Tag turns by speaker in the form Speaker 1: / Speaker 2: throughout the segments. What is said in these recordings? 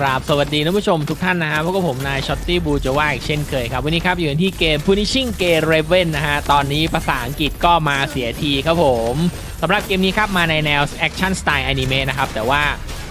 Speaker 1: ครับสวัสดีท่านผู้ชมทุกท่านนะฮะพวกบผมนายช็อตตี้บูจะว่าอีกเช่นเคยครับ วันนี้ครับอยู่กันที่เกม Punishing Gate Raven นะฮะ ตอนนี้ภาษาอังกฤษก็มาเสียทีครับผมสำหรับเกมนี้ครับ มาในแนว Action Style Anime นะครับ แต่ว่า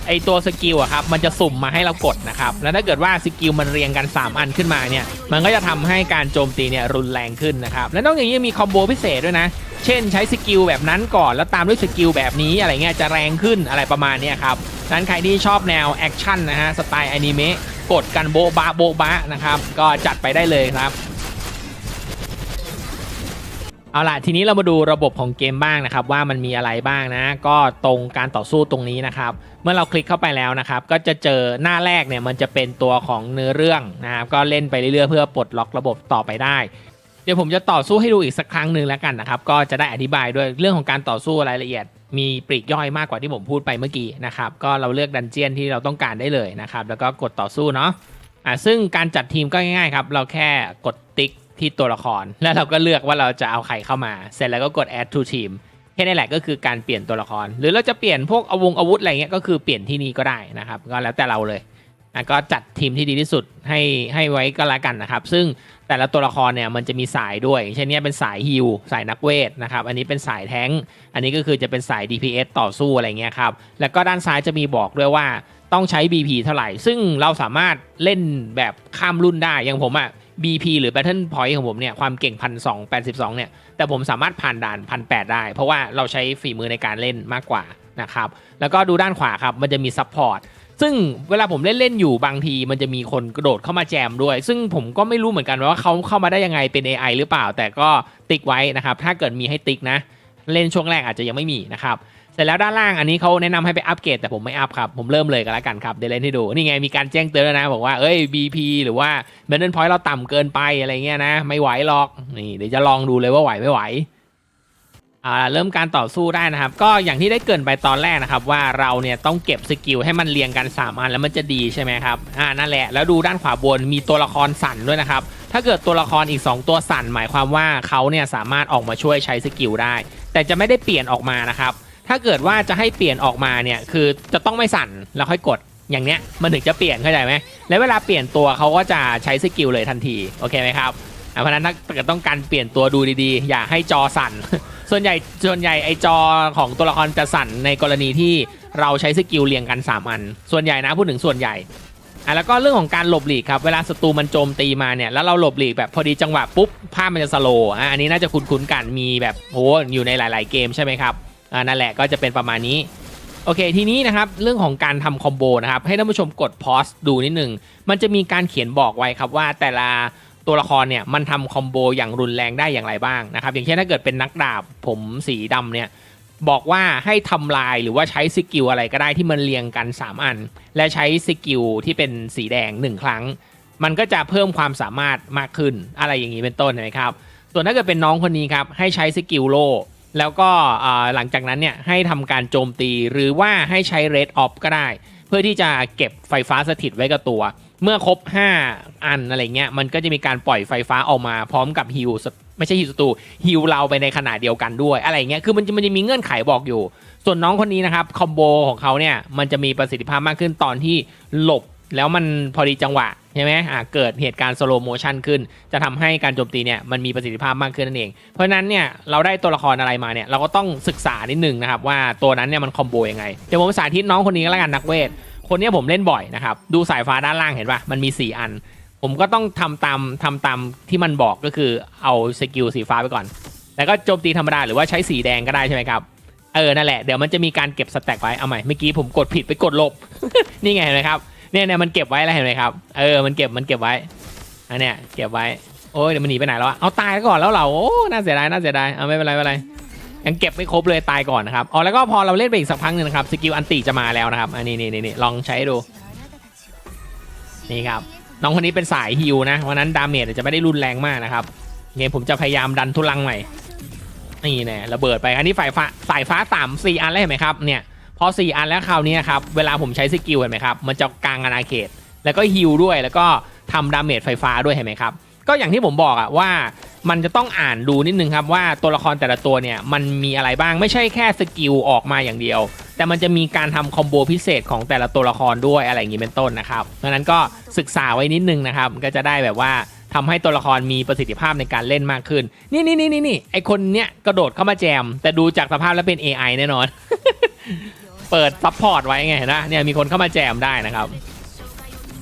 Speaker 1: ไอตัวสกิลอะครับ มันจะสุ่มมาให้เรากดนะครับ แล้วถ้าเกิดว่าสกิลมันเรียงกัน 3 อันขึ้นมาเนี่ย มันก็จะทำให้การโจมตีเนี่ยรุนแรงขึ้นนะครับ และนอกจากนี้ยังมีคอมโบพิเศษด้วยนะ เช่นใช้สกิลแบบนั้นก่อนแล้วตามด้วยสกิลแบบนี้อะไรเงี้ยจะแรงขึ้นอะไรประมาณนี้ครับนั้นใครที่ชอบแนวแอคชั่นนะฮะสไตล์อนิเมะกดกันโบ๊ะบะโบ๊ะบะนะครับก็จัดไปได้เลยครับเอาล่ะทีนี้เรามาดูระบบของเกมบ้างนะครับว่ามันมีอะไรบ้างนะ ก็ตรงการต่อสู้ตรงนี้นะครับ เมื่อเราคลิกเข้าไปแล้วนะครับ ก็จะเจอหน้าแรกเนี่ยมันจะเป็นตัวของเนื้อเรื่องนะครับก็เล่นไปเรื่อยๆเพื่อปลดล็อกระบบต่อไปได้ ดี๋ยวผมจะต่อสู้ให้ดูอีกสักครั้งหนึ่งแล้วกันนะครับ ก็จะได้อธิบายด้วยเรื่องของการต่อสู้รายละเอียด มีปลีกย่อยมากกว่าที่ผมพูดไปเมื่อกี้นะครับ ก็เราเลือกดันเจียนที่เราต้องการได้เลยนะครับ แล้วก็กดต่อสู้เนาะอ่าซึ่งการจัดทีมก็ง่ายๆครับ เราแค่กดติ๊กที่ตัวละคร แล้วเราก็เลือกว่าเราจะเอาใครเข้ามา เสร็จแล้วก็กด add to team แค่นี้แหละก็คือการเปลี่ยนตัวละคร หรือเราจะเปลี่ยนพวกอาวงอาวุธอะไรเงี้ยก็คือเปลี่ยนที่นี่ก็ได้นะครับ ก็แล้วแต่เราเลย ก็จัดทีมที่ดีที่สุดให้ให้ไว้ก็แล้วกันนะครับ ซึ่งแต่ละตัวละครเนี่ยมันจะมีสายด้วยเช่นนี้เป็นสายฮิลสายนักเวทนะครับ อันนี้เป็นสายแท้ง อันนี้ก็คือจะเป็นสาย DPS ต่อสู้อะไรเงี้ยครับ แล้วก็ด้านซ้ายจะมีบอกด้วยว่าต้องใช้ BP เท่าไหร่ ซึ่งเราสามารถเล่นแบบข้ามรุ่นได้ อย่างผมอะ BP หรือ Battle Point ของผมเนี่ย ความเก่งพันสองแปดสิบสองเนี่ย แต่ผมสามารถผ่านด่านพันแได้ เพราะว่าเราใช้ฝีมือในการเล่นมากกว่านะครับ แล้วก็ดูด้านขวาครับ มันจะมีซัพพอร์ต ซึ่งเวลาผมเล่นเล่นอยู่บางที มันจะมีคนกระโดดเข้ามาแจมด้วย ซึ่งผมก็ไม่รู้เหมือนกันว่าเขาเข้ามาได้ยังไงเป็น AI หรือเปล่า แต่ก็ติ๊กไว้นะครับ ถ้าเกิดมีให้ติ๊กนะ เล่นช่วงแรกอาจจะยังไม่มีนะครับเสร็จแล้วด้านล่างอันนี้เขาแนะนำให้ไปอัปเกรดแต่ผมไม่อัพครับ ผมเริ่มเลยกันแล้วกันครับเดี๋ยวเล่นให้ดู นี่ไงมีการแจ้งเตือนแล้วนะ บอกว่าเอ้ย BP หรือว่า b a n d e n Point เราต่ำเกินไปอะไรเงี้ยนะ ไม่ไหวหรอกนี่เดี๋ยวจะลองดูเลยว่าไหวไม่ไหว อ่าเริ่มการต่อสู้ได้นะครับ ก็อย่างที่ได้เกินไปตอนแรกนะครับ ว่าเราเนี่ยต้องเก็บสกิลให้มันเรียงกัน3อันแล้วมันจะดีใช่ไหมครับอ่านั่นแหละแล้วดูด้านขวาบนมีตัวละครสั่นด้วยนะครับ ถ้าเกิดตัวละครอีก 2 ตัวสั่น หมายความว่าเขาเนี่ยสามารถออกมาช่วยใช้สกิลได้ แต่จะไม่ได้เปลี่ยนออกมานะครับ ถ้าเกิดว่าจะให้เปลี่ยนออกมาเนี่ยคือจะต้องไม่สั่นแล้วค่อยกดอย่างเนี้ยมันถึงจะเปลี่ยนเข้าใจไหมแล้วเวลาเปลี่ยนตัวเขาก็จะใช้สกิลเลยทันทีโอเคไหมครับอะเพราะฉะนั้นถ้าเกิดต้องการเปลี่ยนตัวดูดีๆ อย่าให้จอสั่น ส่วนใหญ่ส่วนใหญ่ไอจอของตัวละครจะสั่นในกรณีที่เราใช้สกิลเรียงกัน3อัน ส่วนใหญ่นะพูดถึงส่วนใหญ่อะแล้วก็เรื่องของการหลบหลีกครับเวลาศัตรูมันโจมตีมาเนี่ยแล้วเราหลบหลีกแบบพอดีจังหวะปุ๊บภาพมันจะสโลว์อะอันนี้น่าจะคุ้นๆกันมีแบบโหอยู่ในหลาย ๆเกมใช่ไหมครับอ่านั่นแหละก็จะเป็นประมาณนี้โอเคทีนี้นะครับเรื่องของการทำคอมโบนะครับให้ท่านผู้ชมกดพอสดูนิดหนึ่งมันจะมีการเขียนบอกไว้ครับว่าแต่ละ ตัวละครเนี่ยมันทำคอมโบอย่างรุนแรงได้อย่างไรบ้างนะครับ อย่างเช่นถ้าเกิดเป็นนักดาบผมสีดำเนี่ยบอกว่าให้ทำลายหรือว่าใช้สกิลอะไรก็ได้ที่มันเรียงกัน 3 อัน และใช้สกิลที่เป็นสีแดง 1 ครั้ง มันก็จะเพิ่มความสามารถมากขึ้นอะไรอย่างนี้เป็นต้นนะครับส่วนถ้าเกิดเป็นน้องคนนี้ครับให้ใช้สกิลโลแล้วก็หลังจากนั้นเนี่ยให้ทำการโจมตีหรือว่าให้ใช้เรดออฟก็ได้ เพื่อที่จะเก็บไฟฟ้าสถิตไว้กับตัว เมื่อครบ 5 อันอะไรเงี้ยมันก็จะมีการปล่อยไฟฟ้าออกมาพร้อมกับฮิลไม่ใช่ฮิลศัตรูฮิลเราไปในขณะเดียวกันด้วยอะไรเงี้ยคือมันจะมันจะมีเงื่อนไขบอกอยู่ ส่วนน้องคนนี้นะครับคอมโบของเขาเนี่ยมันจะมีประสิทธิภาพมากขึ้นตอนที่หลบแล้วมันพอดีจังหวะใช่ไหมอ่าเกิดเหตุการณ์สโลโมชันขึ้น จะทำให้การโจมตีเนี่ยมันมีประสิทธิภาพมากขึ้นนั่นเอง เพราะฉะนั้นเนี่ยเราได้ตัวละครอะไรมาเนี่ยเราก็ต้องศึกษานิดนึงนะครับว่าตัวนั้นเนี่ยมันคอมโบยังไงเดี๋ยวผมสาธิตน้องคนนี้ก็แล้วกันนักเวท คนนี้ผมเล่นบ่อยนะครับ ดูสายฟ้าด้านล่างเห็นปะมันมี 4 อัน ผมก็ต้องทำตามทำตามที่มันบอกก็คือเอาสกิลสีฟ้าไปก่อน แล้วก็โจมตีธรรมดาหรือว่าใช้สีแดงก็ได้ใช่ไหมครับ เออ นั่นแหละ เดี๋ยวมันจะมีการเก็บสแต็กไว้ เอาใหม่ เมื่อกี้ผมกดผิดไปกดลบ นี่ไงเห็นไหมครับ เนี่ยเนี่ยมันเก็บไว้แล้วเห็นไหมครับ เออ มันเก็บ มันเก็บไว้ อันเนี้ยเก็บไว้ โอ้ยเดี๋ยวมันหนีไปไหนแล้วอะเอาตายก่อนแล้วเรา โอ้ น่าเสียดาย น่าเสียดาย เอาไม่เป็นไรไม่เป็นไร ยังเก็บไม่ครบเลยตายก่อนนะครับอ๋อแล้วก็พอเราเล่นไปอีกสักพักหนึ่งนะครับสกิลอันติจะมาแล้วนะครับอันนี้นี่นี่ลองใช้ดูนี่ครับน้องคนนี้เป็นสายฮิวนะเพราะนั้นดาเมจจะไม่ได้รุนแรงมากนะครับเนี่ยผมจะพยายามดันทุลังใหม่นี่แน่ระเบิดไปอันนี้ฝ่ายฟ้าสายฟ้าสามสี่อันแล้วเห็นไหมครับเนี่ยพอสี่อันแล้วคราวนี้ครับเวลาผมใช้สกิลเห็นไหมครับมันจะกลางอาณาเขตแล้วก็ฮิลด้วยแล้วก็ทำดาเมจไฟฟ้าด้วยเห็นไหมครับก็อย่างที่ผมบอกอะว่า มันจะต้องอ่านดูนิดนึงครับว่าตัวละครแต่ละตัวเนี่ยมันมีอะไรบ้างไม่ใช่แค่สกิลออกมาอย่างเดียว แต่มันจะมีการทำคอมโบพิเศษของแต่ละตัวละครด้วยอะไรอย่างนี้เป็นต้นนะครับเพราะฉะนั้นก็ศึกษาไว้นิดนึงนะครับก็จะได้แบบว่าทำให้ตัวละครมีประสิทธิภาพในการเล่นมากขึ้น นี่นี่นี่นี่นี่ไอคนเนี้ยกระโดดเข้ามาแจม แต่ดูจากสภาพแล้วเป็น AI แน่นอน เปิดซัพพอร์ตไว้ไงเห็นนะเนี่ยมีคนเข้ามาแจมได้นะครับ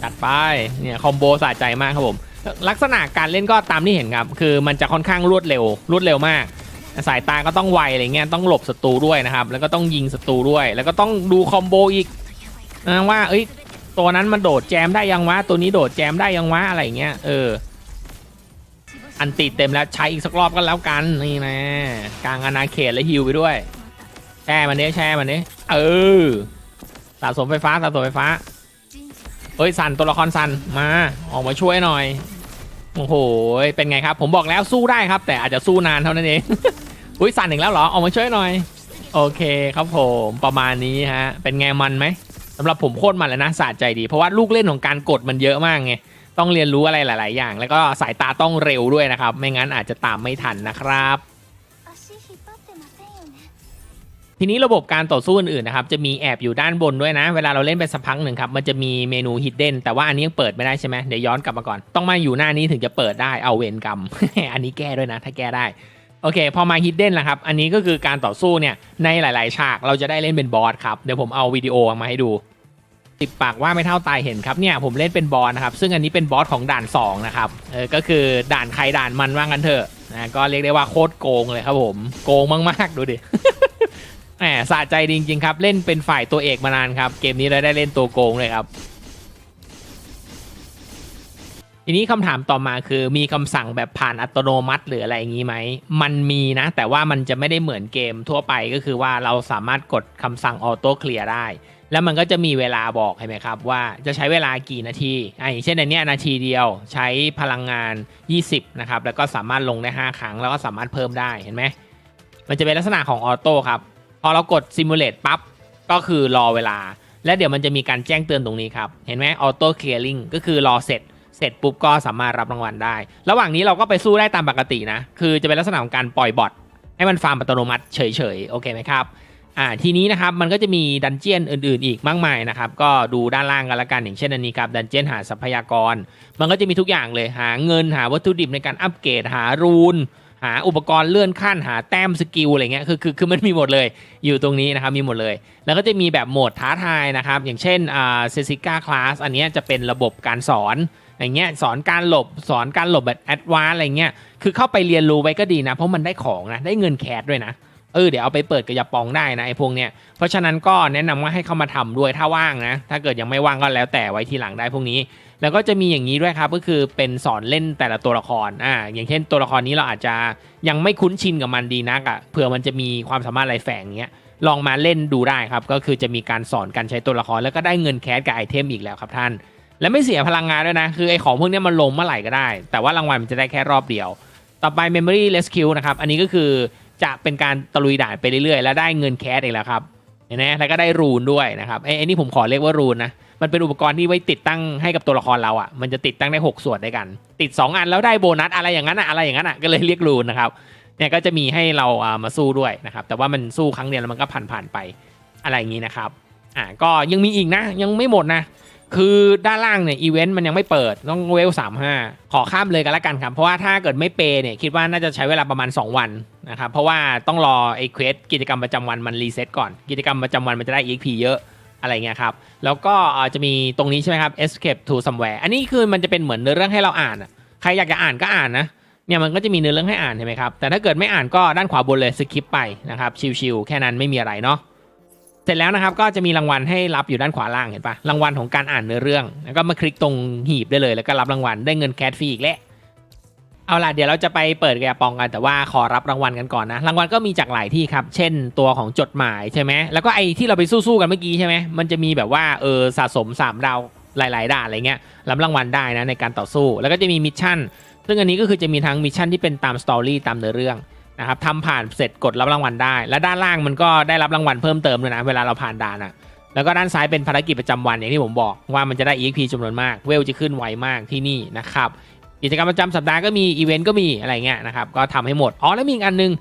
Speaker 1: จัดไป เนี่ยคอมโบสะใจมากครับผม ลักษณะการเล่นก็ตามที่เห็นครับ คือมันจะค่อนข้างรวดเร็ว รวดเร็วมาก สายตาก็ต้องไวอะไรเงี้ยต้องหลบศัตรูด้วยนะครับ แล้วก็ต้องยิงศัตรูด้วย แล้วก็ต้องดูคอมโบอีกว่าเอ้ยตัวนั้นมันโดดแจมได้ยังวะตัวนี้โดดแจมได้ยังวะอะไรเงี้ยเอออันติดเต็มแล้วใช้อีกสักรอบก็แล้วกันนี่นะกลางอาณาเขตและฮิวไปด้วย แช่มันเนี้ยแช่มันเนี้ยเออสะสมไฟฟ้าสะสมไฟฟ้าเฮ้ยสันตัวละครสันมาออกมาช่วยหน่อย โอ้โห เป็นไงครับ ผมบอกแล้วสู้ได้ครับ แต่อาจจะสู้นานเท่านั้นเอง อุ้ยสั่นอีกแล้วเหรอ ออกมาช่วยหน่อย โอเคครับผมประมาณนี้ฮะ เป็นไงมันไหมสำหรับผมโคตรมันเลยนะสะใจดี เพราะว่าลูกเล่นของการกดมันเยอะมากไง ต้องเรียนรู้อะไรหลาย ๆ อย่าง แล้วก็สายตาต้องเร็วด้วยนะครับ ไม่งั้นอาจจะตามไม่ทันนะครับ ทีนี้ระบบการต่อสู้อื่นๆนะครับจะมีแอบอยู่ด้านบนด้วยนะ เวลาเราเล่นไปสักพักหนึ่งครับมันจะมีเมนู hidden แต่ว่าอันนี้ยังเปิดไม่ได้ใช่ไหมเดี๋ยวย้อนกลับมาก่อน ต้องมาอยู่หน้านี้ถึงจะเปิดได้เอาเวรกรรม อันนี้แก้ด้วยนะ ถ้าแก้ได้โอเค พอมา hidden แล้วครับอันนี้ก็คือการต่อสู้เนี่ยในหลาย ๆ ฉากเราจะได้เล่นเป็นบอสครับเดี๋ยวผมเอาวิดีโอมาให้ดูติดปากว่าไม่เท่าตายเห็นครับเนี่ยผมเล่นเป็นบอสนะครับซึ่งอันนี้เป็นบอสของด่านสองนะครับเออก็คือด่านใครด่านมันว่างันเถอะนะก็เรียกได้ว่าโคตรโกงเลยครับผมโกงมากๆดูดิ แหมสะใจจริงๆครับ เล่นเป็นฝ่ายตัวเอกมานานครับ เกมนี้เราได้เล่นตัวโกงเลยครับ ทีนี้คำถามต่อมาคือมีคำสั่งแบบผ่านอัตโนมัติหรืออะไรอย่างนี้ไหม มันมีนะ แต่ว่ามันจะไม่ได้เหมือนเกมทั่วไปก็คือว่าเราสามารถกดคำสั่งออโต้เคลียร์ได้ แล้วมันก็จะมีเวลาบอกเห็นไหมครับ ว่าจะใช้เวลากี่นาทีอะอย่างเช่นในนี้นาทีเดียว ใช้พลังงาน 20 นะครับ แล้วก็สามารถลงได้ 5 ครั้ง แล้วก็สามารถเพิ่มได้เห็นไหมมันจะเป็นลักษณะของออโต้ครับ อเรากดซิมูเลตปั๊บ ก็คือรอเวลา และเดี๋ยวมันจะมีการแจ้งเตือนตรงนี้ครับ เห็นไหมออโต้เคลียร์ลิงก็คือรอเสร็จ เสร็จปุ๊บก็สามารถรับรางวัลได้ ระหว่างนี้เราก็ไปสู้ได้ตามปกตินะ คือจะเป็นลักษณะของการปล่อยบอทให้มันฟาร์มอัตโนมัติเฉยๆ โอเคไหมครับอ่าทีนี้นะครับมันก็จะมีดันเจียนอื่นๆอีกมากมายนะครับก็ดูด้านล่างกันละกันอย่างเช่นอันนี้ครับดันเจียนหาทรัพยากร มันก็จะมีทุกอย่างเลยหาเงินหาวัตถุดิบในการอัปเกรดหารูน หาอุปกรณ์เลื่อนขั้นหาแต้มสกิลอะไรเงี้ยคือคือคือมันมีหมดเลยอยู่ตรงนี้นะครับมีหมดเลย แล้วก็จะมีแบบโหมดท้าทายนะครับอย่างเช่นอ่าเซซิก้าคลาสอันนี้จะเป็นระบบการสอนอย่างเงี้ยสอนการหลบสอนการหลบแบบแอดวานอะไรเงี้ยคือเข้าไปเรียนรู้ไว้ก็ดีนะ เพราะมันได้ของนะได้เงินแคสด้วยนะเออเดี๋ยวเอาไปเปิดกระยาปองได้นะไอ้พวกเนี้ยเพราะฉะนั้นก็แนะนำว่าให้เข้ามาทำด้วยถ้าว่างนะ ถ้าเกิดยังไม่ว่างก็แล้วแต่ไว้ทีหลังได้พวกนี้ แล้วก็จะมีอย่างนี้ด้วยครับก็คือเป็นสอนเล่นแต่ละตัวละครอ่าอย่างเช่นตัวละครนี้เราอาจจะยังไม่คุ้นชินกับมันดีนักอะเผื่อมันจะมีความสามารถอะไรแฝงเงี้ยลองมาเล่นดูได้ครับ ก็คือจะมีการสอนการใช้ตัวละครแล้วก็ได้เงินแคสกับไอเทมอีกแล้วครับท่าน และไม่เสียพลังงานด้วยนะ คือไอของพวกนี้มันลงเมื่อไหร่ก็ได้ แต่ว่ารางวัลมันจะได้แค่รอบเดียว ต่อไป Memory Rescue นะครับ อันนี้ก็คือจะเป็นการตะลุยด่านไปเรื่อยๆ แล้วได้เงินแคสอีกแล้วครับเห็นไหมแล้วก็ได้รูนด้วยนะครับไอไอ้นี่ผมขอเรียกว่ารูนนะ มันเป็นอุปกรณ์ที่ไว้ติดตั้งให้กับตัวละครเราอะ่ะ มันจะติดตั้งได้ 6 ส่วนด้วยกัน ติด 2 อันแล้วได้โบนัสอะไรอย่างนั้นอะอะไรอย่างนั้นอะก็เลยเรียกรูนนะครับ เนี่ยก็จะมีให้เราอ่ามาสู้ด้วยนะครับ แต่ว่ามันสู้ครั้งเดียวแล้วมันก็ผ่านผ่านไปอะไรอย่างนี้นะครับ อ่าก็ยังมีอีกนะ ยังไม่หมดนะ คือด้านล่างเนี่ยอีเวนต์มันยังไม่เปิดต้องเวลสามห้าขอข้ามเลยกันละกันครับ เพราะว่าถ้าเกิดไม่เปย์เนี่ยคิดว่าน่าจะใช้เวลาประมาณ 2 วันนะครับ เพราะว่าต้องรอไอ้เควสกิจกรรมประจำวันมันรีเซ็ตก่อน กิจกรรมประจำวันมันจะได้ EXP เยอะ อะไรเงี้ยครับ แล้วก็จะมีตรงนี้ใช่ไหมครับ escape to somewhere อันนี้คือมันจะเป็นเหมือนเนื้อเรื่องให้เราอ่านอะใครอยากจะอ่านก็อ่านนะเนี่ยมันก็จะมีเนื้อเรื่องให้อ่านเห็นไหมครับ แต่ถ้าเกิดไม่อ่านก็ด้านขวาบนเลยสคิปไปนะครับชิวๆแค่นั้นไม่มีอะไรเนาะเสร็จแล้วนะครับก็จะมีรางวัลให้รับอยู่ด้านขวาล่างเห็นปะรางวัลของการอ่านเนื้อเรื่อง แล้วก็มาคลิกตรงหีบได้เลย แล้วก็รับรางวัลได้เงินแคสฟรีอีกแล้ว เอาล่ะเดี๋ยวเราจะไปเปิดกระปองกันแต่ว่าขอรับรางวัลกันก่อนนะรางวัลก็มีจากหลายที่ครับ เช่นตัวของจดหมายใช่ไหมแล้วก็ไอ้ที่เราไปสู้ๆกันเมื่อกี้ใช่ไหมมันจะมีแบบว่าเออสะสม3ดาวหลาย ๆด่านอะไรเงี้ยรับรางวัลได้นะในการต่อสู้ แล้วก็จะมีมิชชั่นซึ่งอันนี้ก็คือจะมีทั้งมิชชั่นที่เป็นตามสตอรี่ตามเนื้อเรื่องนะครับทำผ่านเสร็จกดรับรางวัลได้ และด้านล่างมันก็ได้รับรางวัลเพิ่มเติมด้วยนะเวลาเราผ่านด่านอะแล้วก็ด้านซ้ายเป็นภารกิจประจำวันอย่างที่ผมบอกว่ามันจะได้ EXP จำนวนมากเวลจะขึ้นไวมากที่นี่นะครับ กิจกรรมประจำสัปดาห์ก็มี อีเวนต์ก็มีอะไรเงี้ยนะครับ ก็ทำให้หมด อ๋อ แล้วมีอีกอันนึง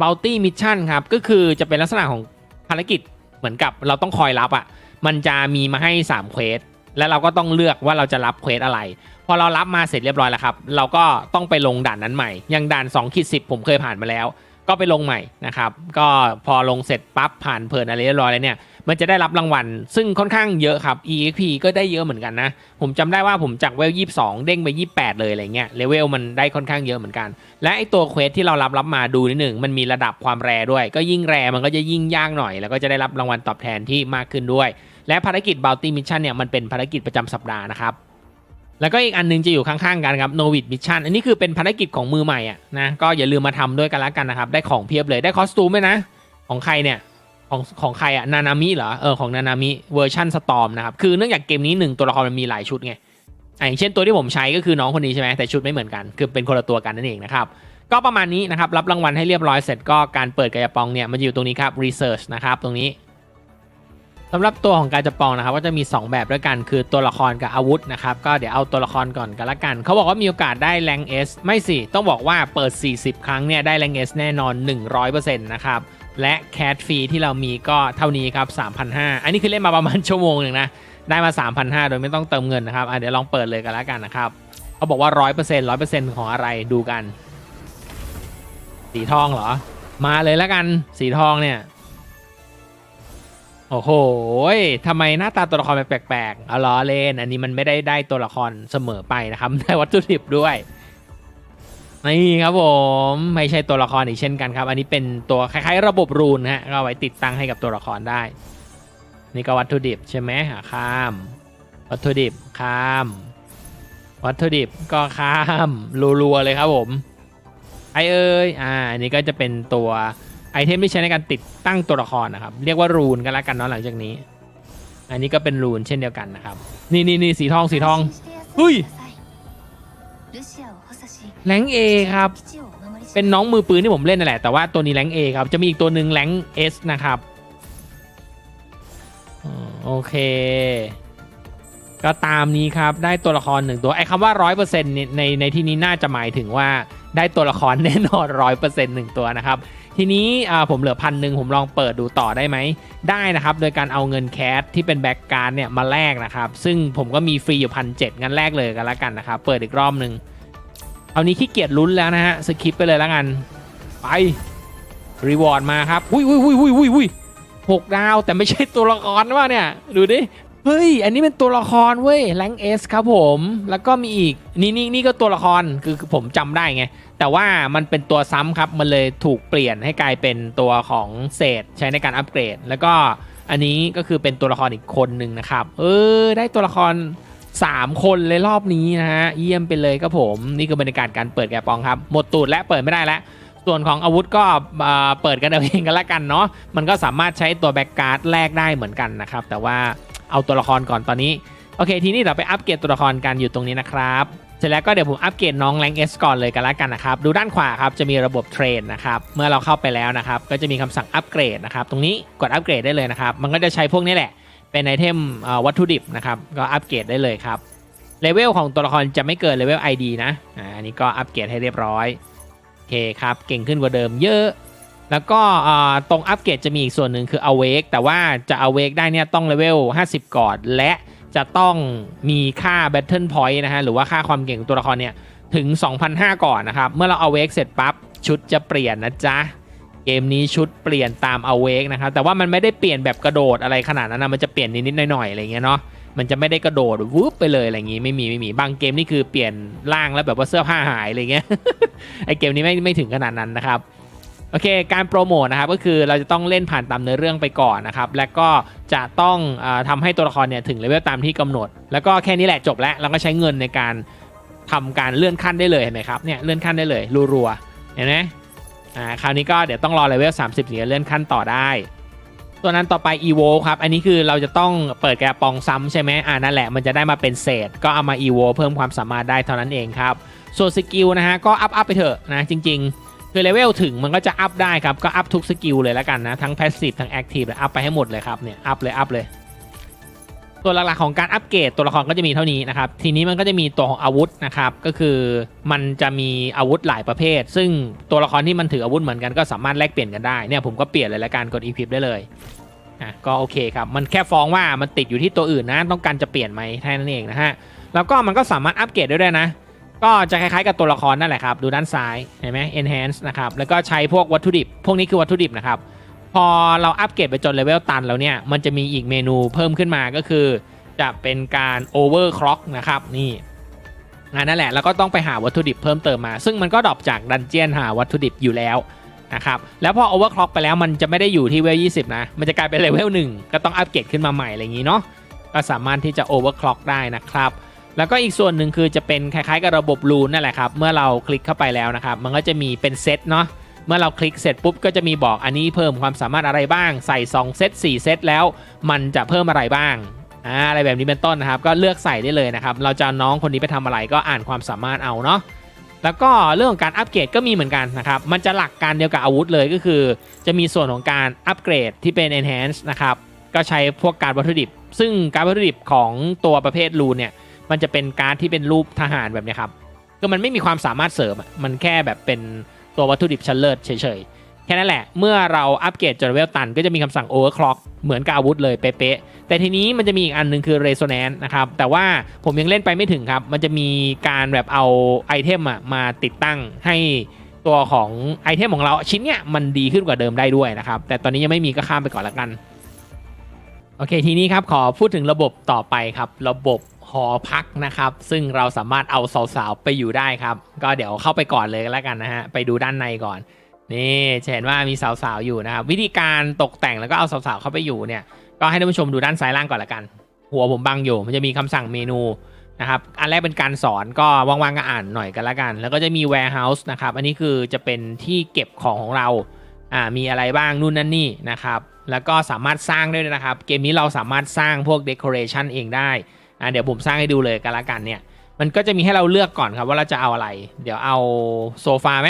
Speaker 1: Bounty Mission ครับ ก็คือจะเป็นลักษณะของภารกิจเหมือนกับเราต้องคอยรับอะ่ะ มันจะมีมาให้3เควสแล้วเราก็ต้องเลือกว่าเราจะรับเควสอะไร พอเรารับมาเสร็จเรียบร้อยแล้วครับ เราก็ต้องไปลงด่านนั้นใหม่อย่างด่าน2ขีดสิผมเคยผ่านมาแล้ว ก็ไปลงใหม่นะครับ ก็พอลงเสร็จปั๊บผ่านเพลินอะไรเรียบร้อยแล้วเนี่ย มันจะได้รับรางวัล ซึ่งค่อนข้างเยอะครับ EXP ก็ได้เยอะเหมือนกันนะ ผมจำได้ว่าผมจากเวล 22 เด้งไป 28 เลยอะไรเงี้ยเลเวลมันได้ค่อนข้างเยอะเหมือนกัน และไอตัวเควสที่เรารับรับมาดูนิดหนึ่งมันมีระดับความแรด้วย ก็ยิ่งแรมันก็จะยิ่งยากหน่อย แล้วก็จะได้รับรางวัลตอบแทนที่มากขึ้นด้วย และภารกิจ Bounty Mission เนี่ยมันเป็นภารกิจประจำสัปดาห์นะครับแล้วก็อีกอันหนึงจะอยู่ข้างๆกันครับ Novice Mission อันนี้คือเป็นภารกิจของมือใหม่อะนะ ก็อย่าลืมมาทำด้วยกันล้วกันนะครับ ได้ของเพียบเลย ได้คอสตูมด้วยนะ ของใครเนี่ย ของของใครอะนานามิเหรอเออของนานามิเวอร์ชันสตอมนะครับ คือเนื่องจากเกมนี้หนึ่งตัวละครมันมีหลายชุดไงอะอย่างเช่นตัวที่ผมใช้ก็คือน้องคนนี้ใช่ไหมแต่ชุดไม่เหมือนกัน คือเป็นคนละตัวกันนั่นเองนะครับ ก็ประมาณนี้นะครับ รับรางวัลให้เรียบร้อยเสร็จก็การเปิดกายปองเนี่ยมันอยู่ตรงนี้ครับ research นะครับตรงนี้สำหรับตัวของกายปองนะครับก็จะมี 2 แบบด้วยกันคือตัวละครกับอาวุธนะครับก็เดี๋ยวเอาตัวละครก่อนกันละกัน เขาบอกว่ามีโอกาสได้แรง S ไม่สิ ต้องบอกว่าเปิด 40 ครั้งเนี่ยได้แรง S แน่นอน 100%นะครับ และแคทฟรีที่เรามีก็เท่านี้ครับ3,500 อันนี้คือเล่นมาประมาณชั่วโมงหนึ่งนะ ได้มา 3,500 โดยไม่ต้องเติมเงินนะครับเดี๋ยวลองเปิดเลยกันแล้วกันนะครับ เขาบอกว่า 100% 100%ของอะไรดูกัน สีทองเหรอ มาเลยแล้วกัน สีทองเนี่ย โอ้โหทำไมหน้าตาตัวละครมันแปลกๆเอาล้อเล่น อันนี้มันไม่ได้ได้ตัวละครเสมอไปนะครับ ได้วัตถุดิบด้วย นี่ครับผมไม่ใช่ตัวละครอีกเช่นกันครับ อันนี้เป็นตัวคล้ายๆ ระบบรูนฮะก็ไว้ติดตั้งให้กับตัวละครได้ นี่ก็วัตถุดิบใช่ไหมหาข้าม วัตถุดิบข้าม วัตถุดิบก็ข้ามรัวๆเลยครับผมไอเอ้ยอ่าอันนี้ก็จะเป็นตัวไอเทมที่ใช้ในการติดตั้งตัวละครนะครับ เรียกว่ารูนกันละกันเนาะหลังจากนี้ อันนี้ก็เป็นรูนเช่นเดียวกันนะครับ นี่นี่นี่สีทองสีทองเฮ้ย แรงเอครับ เป็นน้องมือปืนที่ผมเล่นนั่นแหละ แต่ว่าตัวนี้แรงเอครับ จะมีอีกตัวหนึ่งแรงเอสนะครับโอเค ก็ตามนี้ครับ ได้ตัวละครหนึ่งตัว ไอ้คำว่าร้อยเปอร์เซ็นต์ในในที่นี้น่าจะหมายถึงว่าได้ตัวละครแน่นอนร้อยเปอร์เซ็นต์หนึ่งตัวนะครับ ทีนี้ผมเหลือพันหนึ่งผมลองเปิดดูต่อได้ไหม ได้นะครับ โดยการเอาเงินแคสที่เป็นแบ็กการ์ดเนี่ยมาแลกนะครับ ซึ่งผมก็มีฟรีอยู่พันเจ็ดงั้นแลกเลยกันล้วกันนะครับ เปิดอีกรอบหนึ่ง เอานี้ขี้เกียจลุ้นแล้วนะฮะสคิปไปเลยแล้วกัน ไปรีวอร์ดมาครับอุ้ยอุ้ยอุ้ยอุ้ยอุ้ยอุ้ยหกดาวแต่ไม่ใช่ตัวละครว่าเนี่ยดูดิเฮ้ย อันนี้เป็นตัวละครเว้ยแรงเอสครับผม แล้วก็มีอีก นี่นี่นี่ก็ตัวละครคือคือผมจำได้ไง แต่ว่ามันเป็นตัวซ้ำครับ มันเลยถูกเปลี่ยนให้กลายเป็นตัวของเศษใช้ในการอัปเกรด แล้วก็อันนี้ก็คือเป็นตัวละครอีกคนหนึ่งนะครับ เออ ได้ตัวละคร 3 คนเลยรอบนี้นะฮะเยี่ยมไปเลยครับผม นี่คือบรรยากาศการเปิดแกปองครับ หมดตูดและเปิดไม่ได้แล้วส่วนของอาวุธก็เปิดกันเอาเองกันละกันเนาะมันก็สามารถใช้ตัวแบ็กการ์ดแลกได้เหมือนกันนะครับ แต่ว่าเอาตัวละครก่อนตอนนี้ โอเค ทีนี้เราไปอัปเกรดตัวละครกันอยู่ตรงนี้นะครับเสร็จแล้วก็เดี๋ยวผมอัปเกรดน้องแรงเอสก่อนเลยกันละกันนะครับ ดูด้านขวาครับจะมีระบบเทรนนะครับ เมื่อเราเข้าไปแล้วนะครับ ก็จะมีคำสั่งอัปเกรดนะครับ ตรงนี้กดอัปเกรดได้เลยนะครับ มันก็จะใช้พวกนี้แหละ เป็นไอเทมวัตถุดิบนะครับ ก็อัปเกรดได้เลยครับเลเวลของตัวละครจะไม่เกินเลเวล ID นะอันนี้ก็อัปเกรดให้เรียบร้อยโอเคครับเก่งขึ้นกว่าเดิมเยอะ แล้วก็ตรงอัปเกรดจะมีอีกส่วนหนึ่งคือ awake แต่ว่าจะ awake ได้เนี่ยต้องเลเวล 50 ก่อน และจะต้องมีค่า battle point นะฮะหรือว่าค่าความเก่งของตัวละครเนี่ยถึง 2,500 ก่อนนะครับ เมื่อเรา awake เสร็จปั๊บชุดจะเปลี่ยนนะจ๊ะ เกมนี้ชุดเปลี่ยนตาม awake นะครับแต่ว่ามันไม่ได้เปลี่ยนแบบกระโดดอะไรขนาดนั้นนะมันจะเปลี่ยนนิดๆหน่อยๆอะไรเงี้ยเนาะมันจะไม่ได้กระโดดวูบไปเลยอะไรอย่างงี้ไม่มีไม่มีบางเกมนี่คือเปลี่ยนร่างแล้วแบบว่าเสื้อผ้าหายอะไรเงี้ยไอเกมนี้ไม่ไม่ถึงขนาดนั้นนะครับโอเคการโปรโมทนะครับก็คือเราจะต้องเล่นผ่านตามเนื้อเรื่องไปก่อนนะครับและก็จะต้องอาทำให้ตัวละครเนี่ยถึงเลเวลตามที่กำหนด แล้วก็แค่นี้แหละจบแล้วเราก็ใช้เงินในการทำการเลื่อนขั้นได้เลยเห็นไหมครับเนี่ยเลื่อนขั้นได้เลยรัวๆเห็นไหม อ่าคราวนี้ก็เดี๋ยวต้องรอเลเวล30ถึงจะเลื่อนขั้นต่อได้ ตัวนั้นต่อไป evo ครับ อันนี้คือเราจะต้องเปิดแกปองซ้ำใช่ไหมอ่านั่นแหละมันจะได้มาเป็นเศษ ก็เอามา evo เพิ่มความสามารถได้เท่านั้นเองครับ ส่วนสกิลนะฮะก็อัพอัพไปเถอะนะจริง ๆ คือเลเวลถึงมันก็จะอัพได้ครับก็อัพทุกสกิลเลยแล้วกันนะทั้ง passive ทั้ง active เลยอัพไปให้หมดเลยครับเนี่ยอัพเลยอัพเลย ตัวหลักๆของการอัปเกรดตัวละครก็จะมีเท่านี้นะครับ ทีนี้มันก็จะมีตัวของอาวุธนะครับ ก็คือมันจะมีอาวุธหลายประเภท ซึ่งตัวละครที่มันถืออาวุธเหมือนกันก็สามารถแลกเปลี่ยนกันได้ เนี่ยผมก็เปลี่ยนเลยละกันกด equip ได้เลยอะก็โอเคครับ มันแค่ฟ้องว่ามันติดอยู่ที่ตัวอื่นนะ ต้องการจะเปลี่ยนไหมแค่นั้นเองนะฮะ แล้วก็มันก็สามารถอัปเกรดได้ด้วยนะ ก็จะคล้ายๆกับตัวละครนั่นแหละครับ ดูด้านซ้าย เห็นไหม enhance นะครับ แล้วก็ใช้พวกวัตถุดิบ พวกนี้คือวัตถุดิบนะครับ พอเราอัปเกรดไปจนเลเวลตันแล้วเนี่ย มันจะมีอีกเมนูเพิ่มขึ้นมาก็คือ จะเป็นการ overclock นะครับ นี่อันนั่นแหละ แล้วก็ต้องไปหาวัตถุดิบเพิ่มเติมมา ซึ่งมันก็ดรอปจากดันเจียนหาวัตถุดิบอยู่แล้วนะครับ แล้วพอ overclock ไปแล้วมันจะไม่ได้อยู่ที่เวล20 นะ มันจะกลายเป็นเลเวล1ก็ต้องอัปเกรดขึ้นมาใหม่อะไรอย่างนี้เนาะ ก็สามารถที่จะ overclock ได้นะครับ แล้วก็อีกส่วนหนึ่งคือจะเป็นคล้ายๆกับระบบรูนนั่นแหละครับ เมื่อเราคลิกเข้าไปแล้วนะครับ มันก็จะมีเป็นเซตเนาะ เมื่อเราคลิกเสร็จปุ๊บก็จะมีบอกอันนี้เพิ่มความสามารถอะไรบ้าง ใส่ 2 เซต 4 เซตแล้ว มันจะเพิ่มอะไรบ้างอะไรแบบนี้เป็นต้นนะครับ ก็เลือกใส่ได้เลยนะครับ เราจะน้องคนนี้ไปทำอะไรก็อ่านความสามารถเอาเนาะแล้วก็เรื่องของการอัปเกรดก็มีเหมือนกันนะครับ มันจะหลักการเดียวกับอาวุธเลยก็คือ จะมีส่วนของการอัปเกรดที่เป็น enhance นะครับ ก็ใช้พวกการวัตถุดิบ ซึ่งการวัตถุดิบของตัวประเภทรูนเนี่ย มันจะเป็นการ์ดที่เป็นรูปทหารแบบนี้ครับ คือมันไม่มีความสามารถเสริม มันแค่แบบเป็น ตัววัตถุดิบชั้นเลิศเฉยๆ แค่นั้นแหละ เมื่อเราอัปเกรดจนเวลตัน ก็จะมีคำสั่ง overclock เหมือนกับอาวุธเลยเป๊ะๆ แต่ทีนี้มันจะมีอีกอันหนึ่งคือ resonance นะครับ แต่ว่าผมยังเล่นไปไม่ถึงครับ มันจะมีการแบบเอาไอเทมอะมาติดตั้งให้ตัวของไอเทมของเราชิ้นเนี้ยมันดีขึ้นกว่าเดิมได้ด้วยนะครับ แต่ตอนนี้ยังไม่มีก็ข้ามไปก่อนละกันโอเคทีนี้ครับขอพูดถึงระบบต่อไปครับ ระบบ หอพักนะครับ ซึ่งเราสามารถเอาสาวๆไปอยู่ได้ครับ ก็เดี๋ยวเข้าไปก่อนเลยแล้วกันนะฮะไปดูด้านในก่อน นี่จะเห็นว่ามีสาวๆอยู่นะครับ วิธีการตกแต่งแล้วก็เอาสาวๆเข้าไปอยู่เนี่ยก็ให้ท่านผู้ชมดูด้านซ้ายล่างก่อนละกัน หัวผมบังอยู่ มันจะมีคำสั่งเมนูนะครับ อันแรกเป็นการสอนก็ว่างๆก็อ่านหน่อยกันละกัน แล้วก็จะมี warehouse นะครับ อันนี้คือจะเป็นที่เก็บของของเรา อ่า มีอะไรบ้างนู่นนั่นนี่นะครับ แล้วก็สามารถสร้างได้นะครับ เกมนี้เราสามารถสร้างพวก decoration เองได้ อ่าเดี๋ยวผมสร้างให้ดูเลยกันละกันเนี่ย มันก็จะมีให้เราเลือกก่อนครับว่าเราจะเอาอะไร เดี๋ยวเอาโซฟาไหม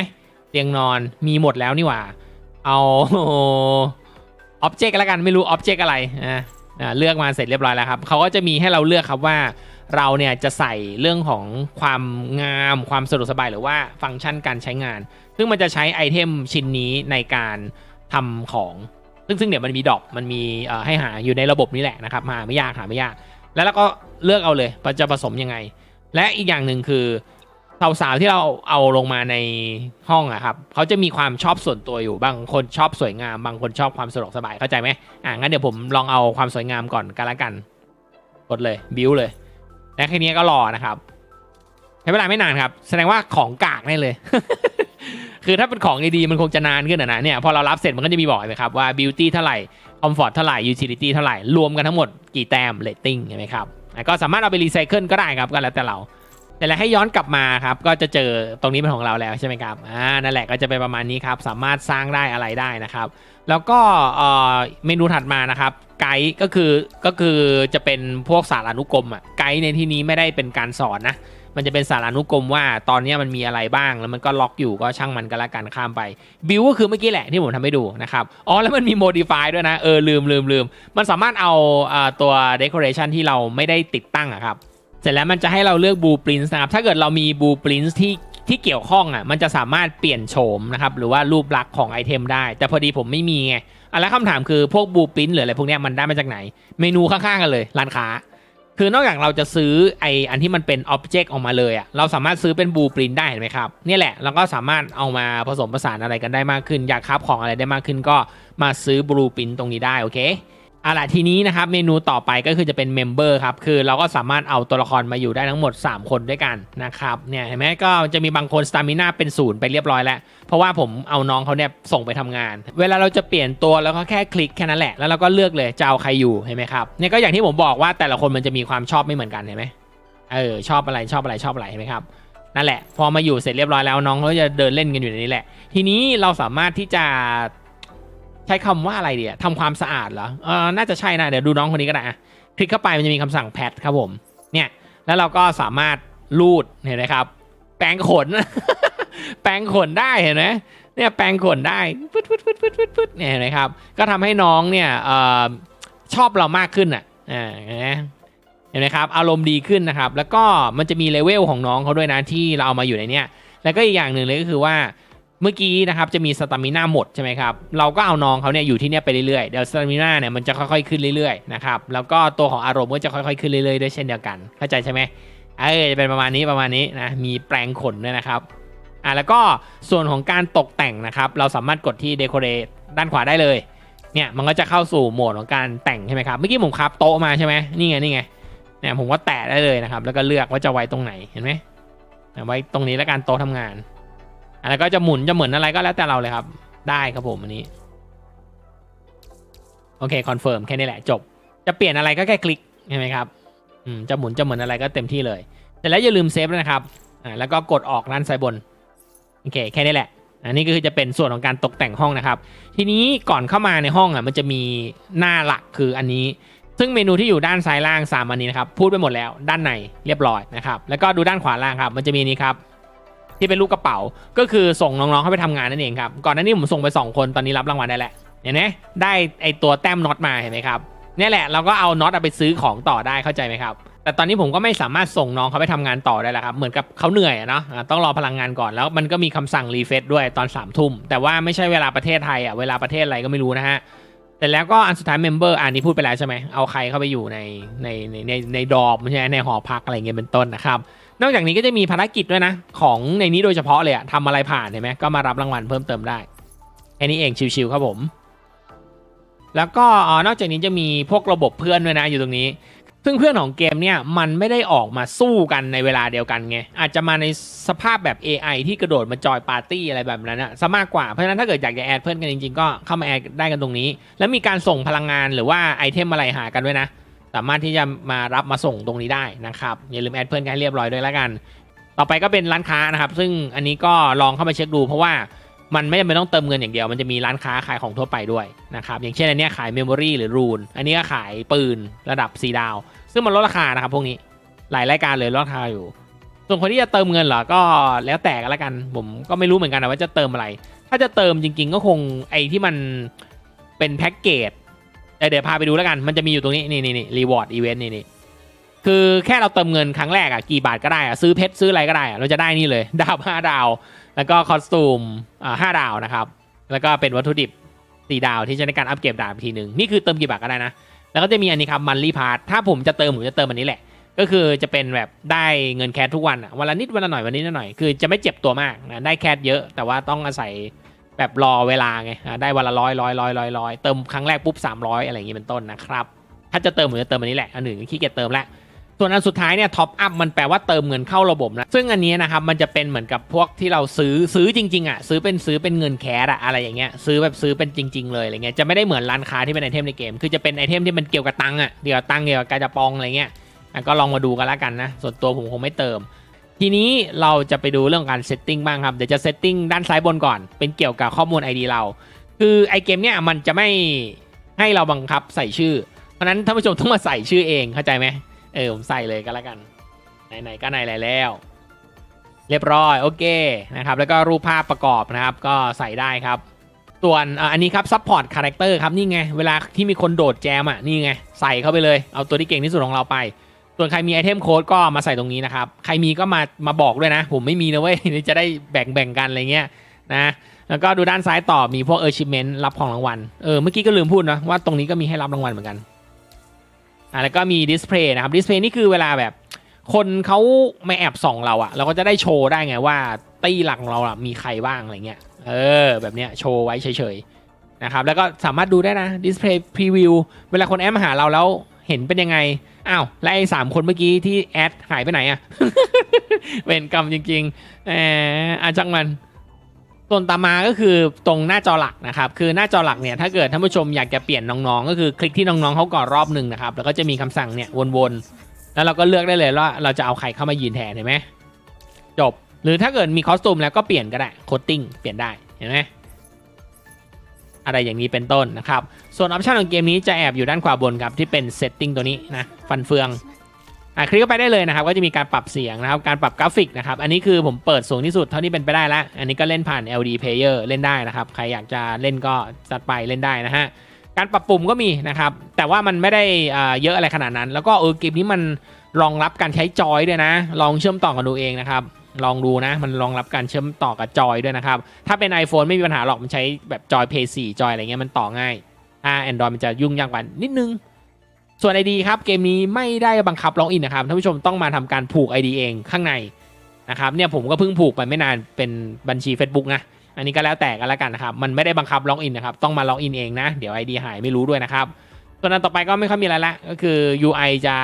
Speaker 1: เตียงนอนมีหมดแล้วนี่หว่า เอาอ็อบเจกต์ล้วกันไม่รู้อ็อบเจกต์อะไรนะเลือกมาเสร็จเรียบร้อยแล้วครับเขาก็จะมีให้เราเลือกครับว่าเราเนี่ยจะใส่เรื่องของความงามความสะดวกสบายหรือว่าฟังก์ชันการใช้งาน ซึ่งมันจะใช้ไอเทมชิ้นนี้ในการทำของ ซึ่งซึ่งเดี๋ยวมันมีดอกมันมีให้หาอยู่ในระบบนี้แหละนะครับหาไม่ยากหาไม่ยาก แล้วเราก็เลือกเอาเลยจะผสมยังไง และอีกอย่างหนึ่งคือสาวๆที่เราเอาลงมาในห้องอะครับเขาจะมีความชอบส่วนตัวอยู่บางคนชอบสวยงาม บางคนชอบความสะดวกสบายเข้าใจไหมอะงั้นเดี๋ยวผมลองเอาความสวยงามก่อนกันละกันกดเลยบิวเลยและแค่นี้ก็รอนะครับใช้เวลาไม่นานครับ แสดงว่าของกากแน่เลย คือถ้าเป็นของดีๆมันคงจะนานขึ้นนะเนี่ยพอเรารับเสร็จมันก็จะมีบอกไหมครับว่า beauty เท่าไหร่ comfort เท่าไหร่ utility เท่าไหร่ รวมกันทั้งหมดกี่แต้ม rating เห็นไหมครับก็สามารถเอาไปรีไซเคิลก็ได้ครับก็แล้วแต่เราแต่แล้วให้ย้อนกลับมาครับก็จะเจอตรงนี้เป็นของเราแล้วใช่ไหมครับอ่านั่นแหละก็จะเป็นประมาณนี้ครับสามารถสร้างได้อะไรได้นะครับ แล้วก็เมนูถัดมานะครับไกด์ก็คือก็คือจะเป็นพวกสารานุกรมอะไกด์ในที่นี้ไม่ได้เป็นการสอนนะ มันจะเป็นสารานุกรมว่าตอนนี้มันมีอะไรบ้างแล้วมันก็ล็อกอยู่ก็ช่างมันก็แล้วกันข้ามไปบิวก็คือเมื่อกี้แหละที่ผมทำให้ดูนะครับอ๋อแล้วมันมี modify ด้วยนะเออลืมลืมลืมมันสามารถเอาอ่าตัว decoration ที่เราไม่ได้ติดตั้งอะครับเสร็จแล้วมันจะให้เราเลือก blueprints นะครับถ้าเกิดเรามี blueprints ที่ที่เกี่ยวข้องอะมันจะสามารถเปลี่ยนโฉมนะครับหรือว่ารูปลักษณ์ของไอเทมได้ แต่พอดีผมไม่มีไงอะแล้วคำถามคือพวก blueprint หรืออะไรพวกนี้มันได้มาจากไหน เมนูข้างๆกันเลยร้านค้า คือนอกจากเราจะซื้อไออันที่มันเป็นอ็อบเจกต์ออกมาเลยอะเราสามารถซื้อเป็นบูปรินได้เห็นไหมครับนี่แหละเราก็สามารถเอามาผสมผสานอะไรกันได้มากขึ้น อยากคราบของอะไรได้มากขึ้นก็มาซื้อบลูปรินตรงนี้ได้โอเค เอาล่ะทีนี้นะครับเมนูต่อไปก็คือจะเป็นเมมเบอร์ครับคือเราก็สามารถเอาตัวละครมาอยู่ได้ทั้งหมด 3 คนด้วยกันนะครับเนี่ยเห็นไหมก็จะมีบางคนสตามิน่าเป็นศูนย์ไปเรียบร้อยแล้ว เพราะว่าผมเอาน้องเขาเนี่ยส่งไปทำงาน เวลาเราจะเปลี่ยนตัวแล้วก็แค่คลิกแค่นั้นแหละ แล้วเราก็เลือกเลยจะเอาใครอยู่เห็นไหมครับเนี่ยก็อย่างที่ผมบอกว่าแต่ละคนมันจะมีความชอบไม่เหมือนกันเห็นไหมเออชอบอะไรชอบอะไรชอบอะไรเห็นไหมครับนั่นแหละ พอมาอยู่เสร็จเรียบร้อยแล้วน้องเขาจะเดินเล่นกันอยู่ในนี้แหละ ทีนี้เราสามารถที่จะ ใช้คำว่าอะไรเดียทำความสะอาดเหรอเออน่าจะใช่นะ เดี๋ยวดูน้องคนนี้ก็ได้อะคลิกเข้าไปมันจะมีคำสั่งแพทครับผม เนี่ย แล้วเราก็สามารถรูดเห็นไหมครับ แปรงขน แปรงขนได้เห็นไหมเนี่ยแปรงขนได้ปึ๊ดปึ๊ดปึ๊ดปึ๊ดปึ๊ดปึ๊ดเนี่ยเห็นไหมครับ ก็ทำให้น้องเนี่ยเออชอบเรามากขึ้นอะอ่าเห็นไหมเห็นไหมครับ อารมณ์ดีขึ้นนะครับ แล้วก็มันจะมีเลเวลของน้องเขาด้วยนะที่เราเอามาอยู่ในเนี้ยแล้วก็อีกอย่างหนึ่งเลยก็คือว่า เมื่อกี้นะครับจะมีสตามิน่าหมดใช่ไหมครับ เราก็เอาน้องเขาเนี่ยอยู่ที่เนี่ยไปเรื่อยๆ เดี๋ยวสตามิน่าเนี่ยมันจะค่อยๆขึ้นเรื่อยๆนะครับ แล้วก็ตัวของอารมณ์ก็จะค่อยๆขึ้นเรื่อยๆด้วยเช่นเดียวกัน เข้าใจใช่ไหมเออจะเป็นประมาณนี้ประมาณนี้นะ มีแปลงขนด้วยนะครับ อะแล้วก็ส่วนของการตกแต่งนะครับ เราสามารถกดที่ decorate ด้านขวาได้เลย เนี่ยมันก็จะเข้าสู่โหมดของการแต่งใช่ไหมครับ เมื่อกี้ผมครับโต๊ะมาใช่ไหมนี่ไงนี่ไง เนี่ยผมก็แตะได้เลยนะครับ แล้วก็เลือกว่าจะไว้ตรงไหน เห็นไหมไว้ตรงนี้แล้วกันโต๊ะทำงาน อะแล้วก็จะหมุนจะเหมือนอะไรก็แล้วแต่เราเลยครับ ได้ครับผมอันนี้ โอเคคอนเฟิร์มแค่นี้แหละจบ จะเปลี่ยนอะไรก็แค่คลิกใช่ไหมครับอืมจะหมุนจะเหมือนอะไรก็เต็มที่เลยแต่แล้วอย่าลืมเซฟด้วยนะครับอ่าแล้วก็กดออกด้านซ้ายบนโอเคแค่นี้แหละ อันนี้ก็คือจะเป็นส่วนของการตกแต่งห้องนะครับ ทีนี้ก่อนเข้ามาในห้องอะมันจะมีหน้าหลักคืออันนี้ซึ่งเมนูที่อยู่ด้านซ้ายล่าง3อันนี้นะครับพูดไปหมดแล้วด้านในเรียบร้อยนะครับแล้วก็ดูด้านขวาล่างครับ มันจะมีนี้ครับ ที่เป็นลูกกระเป๋า ก็คือส่งน้องๆเข้าไปทำงานนั่นเองครับ ก่อนหน้านี้ผมส่งไป 2 คนตอนนี้รับรางวัลได้แหละเห็นไหมได้ไอตัวแต้มน็อตมาเห็นไหมครับเนี่ยแหละเราก็เอาน็อตไปซื้อของต่อได้เข้าใจไหมครับ แต่ตอนนี้ผมก็ไม่สามารถส่งน้องเขาไปทำงานต่อได้แล้วครับ เหมือนกับเขาเหนื่อยเนาะต้องรอพลังงานก่อนแล้วมันก็มีคำสั่งรีเฟซด้วยตอน3ามทุ่มแต่ว่าไม่ใช่เวลาประเทศไทยอะเวลาประเทศอะไรก็ไม่รู้นะฮะแต่แล้วก็อันสุดท้ายเมมเบอร์อันนี้พูดไปแล้วใช่ไหมเอาใครเข้าไปอยู่ในในในในในดอมใช่ไหมในหอพักอะไรเงี้ยเป็นต้นนะครับ นอกจากนี้ก็จะมีภารกิจด้วยนะ ของในนี้โดยเฉพาะเลยอะทำอะไรผ่านเห็นไหมก็มารับรางวัลเพิ่มเติมได้แค่นี้เองชิวๆครับผม แล้วก็อ๋อนอกจากนี้จะมีพวกระบบเพื่อนด้วยนะอยู่ตรงนี้ ซึ่งเพื่อนของเกมเนี่ยมันไม่ได้ออกมาสู้กันในเวลาเดียวกันไงอาจจะมาในสภาพแบบ AI ที่กระโดดมาจอยปาร์ตี้อะไรแบบนั้นอะซะมากกว่าเพราะฉะนั้นถ้าเกิดอยากจะแอดเพื่อนกันจริงๆ ก็เข้ามาแอดได้กันตรงนี้ แล้วมีการส่งพลังงานหรือว่าไอเทมอะไรหากันด้วยนะ สามารถที่จะมารับมาส่งตรงนี้ได้นะครับอย่าลืมแอดเพื่อนกันให้เรียบร้อยด้วยแล้วกัน ต่อไปก็เป็นร้านค้านะครับ ซึ่งอันนี้ก็ลองเข้ามาเช็คดู เพราะว่ามันไม่จำเป็นต้องเติมเงินอย่างเดียว มันจะมีร้านค้าขายของทั่วไปด้วยนะครับอย่างเช่นอันนี้ขายเมมโมรี่หรือรูนอันนี้ก็ขายปืนระดับ4ดาว ซึ่งมันลดราคานะครับพวกนี้หลายรายการเลยลดราคาอยู่ ส่วนคนที่จะเติมเงินเหรอก็แล้วแต่กันละกัน ผมก็ไม่รู้เหมือนกันนะว่าจะเติมอะไร ถ้าจะเติมจริง ๆ ก็คงไอ้ที่มันเป็นแพ็กเกจ เดี๋ยวเดี๋ยวพาไปดูแล้วกัน มันจะมีอยู่ตรงนี้นี่นี่นี่รีวอร์ดอีเวนต์นี่นี่คือแค่เราเติมเงินครั้งแรกอะกี่บาทก็ได้อะซื้อเพชรซื้ออะไรก็ได้อะเราจะได้นี่เลย ดาวห้าดาว แล้วก็คอสตูมอ่าห้าดาวนะครับ แล้วก็เป็นวัตถุดิบสี่ดาวที่จะในการอัปเกรดดาบทีหนึ่งนี่คือเติมกี่บาทก็ได้นะ แล้วก็จะมีอันนี้ครับมันรีพาร์ทถ้าผมจะเติมผมจะเติมอันนี้แหละ ก็คือจะเป็นแบบได้เงินแคสทุกวันอะวันละนิดวันละหน่อยวันนี้นิดหน่อยคือจะไม่เจ็บตัวมากนะได้แคสเยอะ แต่ว่าต้องอาศัย แบบรอเวลาไงได้วันละร้อยร้อยร้อยร้อยร้อยเติมครั้งแรกปุ๊บสามร้อยอะไรอย่างงี้เป็นต้นนะครับ ถ้าจะเติมผมจะเติมอันนี้แหละ อันอื่นขี้เกียจเติมละส่วนอันสุดท้ายเนี่ยท็อปอัพมันแปลว่าเติมเงินเข้าระบบนะซึ่งอันนี้นะครับมันจะเป็นเหมือนกับพวกที่เราซื้อซื้อจริงๆอะซื้อเป็นซื้อเป็นเงินแคสอะอะไรอย่างเงี้ยซื้อแบบซื้อเป็นจริง ๆ เลยอะไรเงี้ยจะไม่ได้เหมือนร้านค้าที่เป็นไอเทมในเกม คือจะเป็นไอเทมที่มันเกี่ยวกับตังค์อะเกี่ยวกับตังค์เกี่ยวกับกาจะปองอะไรเงี้ยก็ลองมาดูกันแล้วกันนะส่วนตัวผมคงไม่เติม ทีนี้เราจะไปดูเรื่องการเซตติ้งบ้างครับ เดี๋ยวจะเซตติ้งด้านซ้ายบนก่อน เป็นเกี่ยวกับข้อมูล ID เรา คือไอเกมเนี่ยมันจะไม่ให้เราบังคับใส่ชื่อ เพราะนั้นท่านผู้ชมต้องมาใส่ชื่อเองเข้าใจไหมเออผมใส่เลยก็แล้วกัน ไหนๆก็ไหนแล้ว เรียบร้อยโอเคนะครับ แล้วก็รูปภาพประกอบนะครับ ก็ใส่ได้ครับ ส่วนอันนี้ครับซัพพอร์ตคาแรคเตอร์ครับนี่ไง เวลาที่มีคนโดดแจมอะนี่ไงใส่เข้าไปเลย เอาตัวที่เก่งที่สุดของเราไป ส่วนใครมีไอเทมโค้ดก็มาใส่ตรงนี้นะครับ ใครมีก็มามาบอกด้วยนะ ผมไม่มีนะเว้ยจะได้แบ่งแบ่งกันอะไรเงี้ยนะ แล้วก็ดูด้านซ้ายต่อมีพวกเออร์ชิเมนต์รับของรางวัล เออเมื่อกี้ก็ลืมพูดนะว่าตรงนี้ก็มีให้รับรางวัลเหมือนกันอะแล้วก็มีดิสเพลย์นะครับดิสเพลย์นี่คือเวลาแบบคนเขาไม่แอบส่องเราอะเราก็จะได้โชว์ได้ไงว่าตีหลักของเราอะมีใครบ้างอะไรเงี้ย เออแบบเนี้ยโชว์ไว้เฉยๆนะครับแล้วก็สามารถดูได้นะดิสเพลย์พรีวิวเวลาคนแอดมาหาเราแล้วเห็นเป็นยังไง อ้าวแล้วไอ้สามคนเมื่อกี้ที่แอดหายไปไหนอะ เวรกรรมจริงๆแหมอาจังมัน ส่วนตามมาก็คือตรงหน้าจอหลักนะครับ คือหน้าจอหลักเนี่ยถ้าเกิดท่านผู้ชมอยากจะเปลี่ยนน้องๆ ก็คือคลิกที่น้องๆเขาก่อนรอบหนึ่งนะครับ แล้วก็จะมีคำสั่งเนี่ยวนๆ แล้วเราก็เลือกได้เลยว่าเราจะเอาใครเข้ามายืนแทนเห็นไหมจบ หรือถ้าเกิดมีคอสตูมแล้วก็เปลี่ยนก็ได้โคตติ้งเปลี่ยนได้เห็นไหม อะไรอย่างนี้เป็นต้นนะครับ ส่วนออปชันของเกมนี้จะแอบอยู่ด้านขวาบนครับที่เป็นเซตติ้งตัวนี้นะฟันเฟืองอะคลิกเข้าไปได้เลยนะครับก็จะมีการปรับเสียงนะครับการปรับกราฟิกนะครับอันนี้คือผมเปิดสูงที่สุดเท่าที่เป็นไปได้ล้วอันนี้ก็เล่นผ่าน LD Player เล่นได้นะครับใครอยากจะเล่นก็จัดไปเล่นได้นะฮะการปรับปุ่มก็มีนะครับแต่ว่ามันไม่ได้อ่าเยอะอะไรขนาดนั้น แล้วก็เออเกมนี้มันรองรับการใช้จอยด้วยนะ ลองเชื่อมต่อกันดูเองนะครับ ลองดูนะ มันรองรับการเชื่อมต่อกับจอยด้วยนะครับ ถ้าเป็น iPhone ไม่มีปัญหาหรอก มันใช้แบบจอย Play 4จอยอะไรเงี้ยมันต่อง่าย ถ้า Android มันจะยุ่งยากกว่านิดนึง ส่วน ID ครับเกมนี้ไม่ได้บังคับล็อกอินนะครับท่านผู้ชมต้องมาทำการผูก ID เองข้างในนะครับเนี่ยผมก็เพิ่งผูกไปไม่นานเป็นบัญชี Facebook นะอันนี้ก็แล้วแต่กันแล้วกันนะครับ มันไม่ได้บังคับล็อกอินนะครับ ต้องมาล็อกอินเองนะ เดี๋ยว ID หายไม่รู้ด้วยนะครับ ส่วนอันต่อไปก็ไม่ค่อยมีอะไรละ ก็คือ UI จะ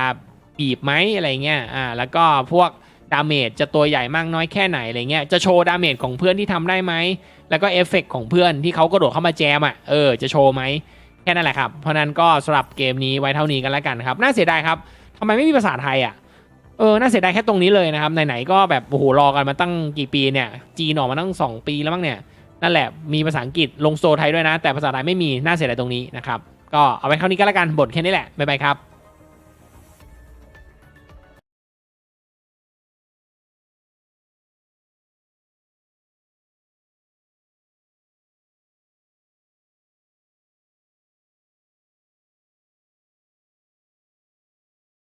Speaker 1: บีบไหมอะไรเงี้ย อ่า แล้วก็พวก ดาเมจจะตัวใหญ่มากน้อยแค่ไหนอะไรเงี้ยจะโชว์ดาเมจของเพื่อนที่ทำได้ไหม แล้วก็เอฟเฟกต์ของเพื่อนที่เขากระโดดเข้ามาแจมอะเออจะโชว์ไหมแค่นั้นแหละครับ เพราะนั้นก็สำหรับเกมนี้ไว้เท่านี้กันแล้วกันครับ น่าเสียดายครับทำไมไม่มีภาษาไทยอะเออน่าเสียดายแค่ตรงนี้เลยนะครับไหนๆก็แบบโอ้โหรอกันมาตั้งกี่ปีเนี่ยจีนออกมาตั้ง 2 ปีแล้วมั้งเนี่ยนั่นแหละมีภาษาอังกฤษลงโซไทยด้วยนะ แต่ภาษาไทยไม่มีน่าเสียดายตรงนี้นะครับก็เอาไว้เท่านี้ก็แล้วกันบทแค่นี้แหละบ๊ายบายครับ